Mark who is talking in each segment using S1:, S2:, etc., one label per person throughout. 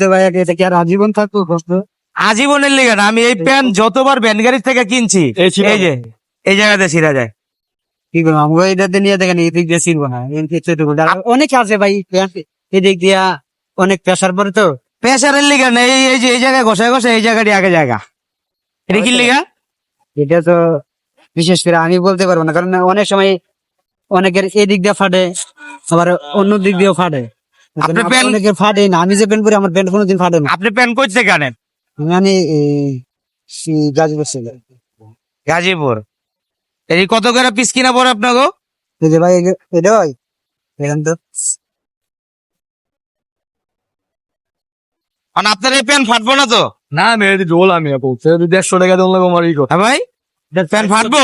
S1: তো ভাই এটা কি আর আজীবন কষ্ট
S2: আজীবনের লিগে না আমি এই প্যান্ট যতবার ভ্যান গাড়ি থেকে কিনছি
S3: এই
S2: যে এই জায়গাতে ছিঁড়া যায়।
S1: কি করব আমাকে এটাতে নিয়ে দেখেন এদিক দিয়ে ছিড়বো না অনেক আছে ভাই এদিক দিয়া অনেক প্রেশার পরে তো।
S2: প্রেসারের লিগা না এই এই যে এই জায়গায় ঘষায় ঘষায় এই জায়গাটি আগে জায়গা। এটা কি লিগা?
S1: এটা তো বিশেষ করে আমি বলতে পারব না কারণ অনেক সময় অনেকের এদিক দিয়ে ফাটে আবার অন্য দিক দিয়েও ফাটে।
S2: প্যান্ট-
S1: অনেকের ফাটে না আমি যে প্যান্ট পরি আমার প্যান্ট কোনোদিন ফাটে না।
S2: আপনি প্যান্ট করতে কানেন
S1: মানে গাজীপুর ছিল
S2: গাজীপুর। এই কত করে পিস কিনা পড়ে আপনাকে?
S1: এই যে ভাই এটা এখান তো।
S2: আর আপনার এই প্যান্ট ফাটবো না তো?
S3: না আমি এদি ডোল আমি আপু। দেড়শো টাকা দিলাম আমার ই কথা
S2: হ্যাঁ ভাই প্যান্ট ফাটবো?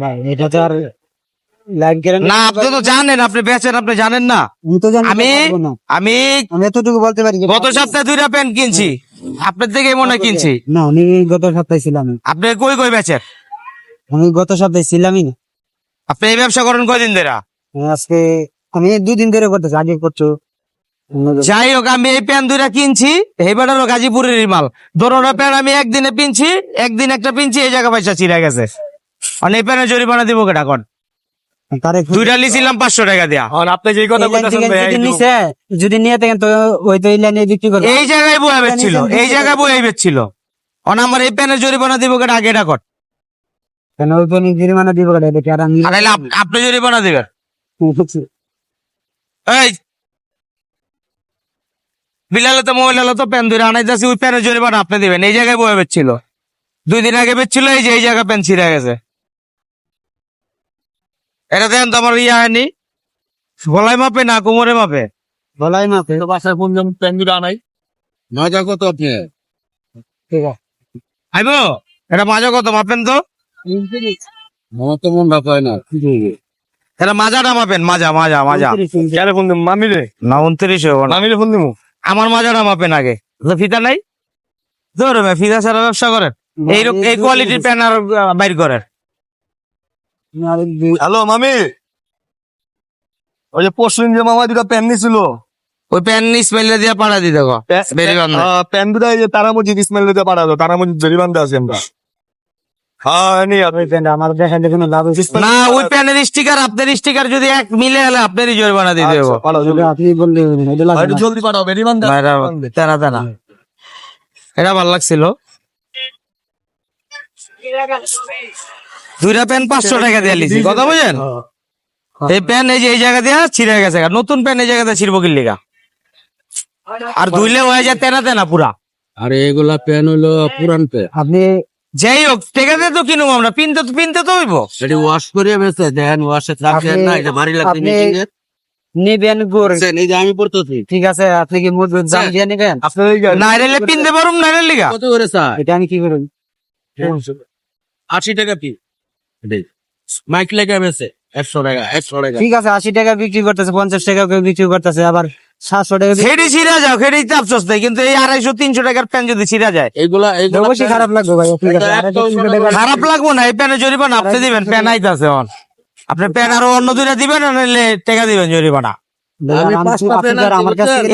S1: ভাই এটা তো আর
S2: না আপনি তো জানেন আপনি বেচেন আপনি জানেন না।
S1: আমি
S2: আমি
S1: পারব না।
S2: আমি
S1: আমি এতটুকু বলতে পারি
S2: গত সপ্তাহে দুইটা প্যান্ট কিনছি। আপনার থেকে মনে কিনছি।
S1: না আমি গত সপ্তাহে ছিলাম।
S2: আপনি কই কই বেচেন?
S1: আমি গত সপ্তাহে ছিলামই না।
S2: আপনি এই ব্যবসা করেন কয়দিন ধরে?
S1: আজকে আমি দুদিন ধরে করতেছি আগে করছ।
S2: যাই হোক আমি এই দুইটা কিনছি গাজীপুরের মাল। দোনোটা প্যান্ট আমি একদিনে পিনছি একদিন একটা পিনছি এই জায়গা পয়সা চিরা গেছে। আর এই প্যান্টের জরিমানা দিব কেটা দুইটা লিছিলাম পাঁচশো টাকা দিয়া।
S3: আপনি কথা
S1: এই লাইন
S3: বলতেছেন
S1: থেকে
S3: ভাই,
S1: যদি
S3: এই
S1: নিছে যদি নিয়ে থাকেন তো ওই তো এই লাইনে বিক্রি করবে।
S2: এই জায়গায় বয়ে বেচছিল এই জায়গায় বয়ে বেচছিল অন আমার এই প্যানের জরিমানা দিব কেটা আগে এটা কর।
S1: কেন ওই তো জরিমানা দিব কেন এটা আর আমি
S2: আর নাহলে আপ- আপনি জরিমানা দিবেন। এই! বিলালে তো মোবাইল হলো তো প্যান ধরে আনাইতেছি ওই প্যানের জরিমানা আপনি দিবেন। এই জায়গায় বয়ে বেচছিল দুই দিন আগে বেচছিল এই যে এই জায়গায় প্যান ছিঁড়ে গেছে। এটা দেন তো আমার ইয়ে হয়নি। গলায় মাপে না কোমরে মাপে?
S1: বলাই মাপে।
S3: তো বাসায় ফোন যেমন প্যান দুটো আনাই।
S4: মজা কত আপনি?
S2: আইব? এটা মাজা কত মাপেন তো?
S4: তো মন ভাব হয় না।
S2: এটা মাজাটা মাপেন মাজা মাজা মাজা।
S3: কেন ফোন দিম? মামি রে
S2: না উনত্রিশ হব না।
S3: মামি রে ফোন দিমু?
S2: আমার মাজাটা মাপেন আগে। তো ফিতা নাই? ধরো ভাই ফিতা ছাড়া ব্যবসা করেন। এই এই কোয়ালিটির প্যান আর বাইর করেন।
S3: হ্যালো মামি। ওই যে পরশু যে মামা দুটা প্যান নিছিল।
S2: ওই প্যান স্মেল দিয়ে পাঠা দিতে গো
S3: প্যান দুটা এই যে তারা মসজিদ ইসমাইল দিতে পাঠাতো তারা মসজিদ জরিমানতে আছি আমরা। হ্যাঁ নি
S1: ওই প্যান্ট আমার দেখালে কোনো লাভ হচ্ছে
S2: না ওই প্যানের স্টিকার আপনার স্টিকার যদি এক মিলে হলে আপনারই জরিমানা
S3: জলদি।
S1: না, না।
S3: পাঠাও
S2: না, তেনা তেনা এটা ভালো লাগছিল। দুইটা প্যান পাঁচশো টাকা দিয়ে লিছি কথা বুঝেন? এই প্যান এই যে এই জায়গা দিয়ে ছিঁড়ে গেছে নতুন প্যান এই জায়গাতে ছিড়বো কি লিগা আর ধুইলে হয়ে যায় তেনা তেনা পুরা।
S4: আর এগুলা প্যান হলো পুরান প্যান
S1: আপনি
S2: যাই হোক টেকাতে তো কিনুম আমরা পিনতে তো পিনতে তো হইব।
S4: সেটি ওয়াশ করে বেছে দেন ওয়াশে থাকছেন না এটা ভারী লাগছে
S1: আপনি-
S4: meeting এর।
S1: নেবেন গোর
S4: এই যে আমি পড়তেছি।
S1: ঠিক আছে আপনি কি মজবুত দাম দিয়ে নেবেন?
S3: গাড়ি-
S2: নাইরেলে পিনতে পারুম নাইরেল লিগা।
S4: কত করে চা
S1: এটা আমি কি করব
S4: আশি টাকা পি মাইক লেগে বেছে একশো টাকা একশো টাকা।
S1: ঠিক আছে আশি টাকা বিক্রি করতেছে পঞ্চাশ টাকা কেউ বিক্রি করতেছে আবার সাতশো টাকা বিক্রি-
S2: ছিঁড়া যাও খেড়ি চাপ সস্তে কিন্তু এই আড়াইশো তিনশো টাকার প্যান যদি ছিঁড়া যায়।
S4: এইগুলা এইগুলা
S1: অবশ্যই খারাপ লাগবে ভাই
S2: খারাপ লাগবো না এই প্যানে জরিমানা আপনি দিবেন প্যান আইতাছে অন আপনি প্যান আরও অন্য দুইটা দিবেন না নাহলে টাকা দিবেন জরিমানা।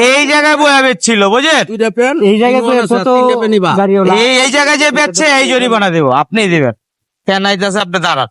S2: এই জায়গায় বয়া বেচছিল বুঝেন
S1: এই জায়গায়
S2: এই জায়গায় যে বেচছে এই জরিমানা দেবো আপনি দিবেন। প্যান আইতাছে আপনি দাঁড়ান।